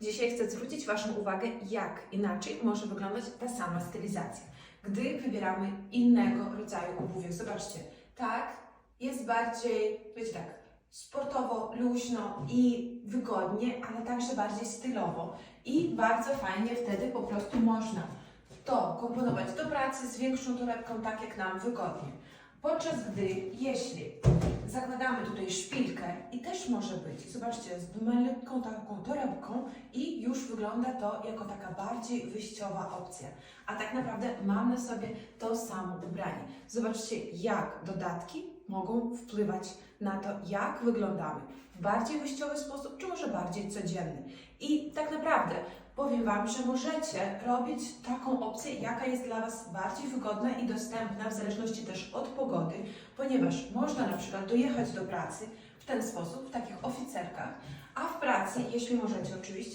Dzisiaj chcę zwrócić Waszą uwagę, jak inaczej może wyglądać ta sama stylizacja, gdy wybieramy innego rodzaju obuwie. Zobaczcie, tak jest bardziej, wiecie tak, sportowo, luźno i wygodnie, ale także bardziej stylowo i bardzo fajnie wtedy po prostu można to komponować do pracy z większą torebką, tak jak nam wygodnie. Podczas gdy, jeśli zakładamy tutaj szpilkę i też może być, zobaczcie, z malutką taką torebką i już wygląda to jako taka bardziej wyjściowa opcja. A tak naprawdę mamy sobie to samo ubranie. Zobaczcie, jak dodatki mogą wpływać na to, jak wyglądamy w bardziej wyjściowy sposób, czy może bardziej codzienny. I tak naprawdę powiem Wam, że możecie robić taką opcję, jaka jest dla Was bardziej wygodna i dostępna, w zależności też od pogody, ponieważ można na przykład dojechać do pracy w ten sposób, w takich oficerkach, a w pracy, jeśli możecie oczywiście,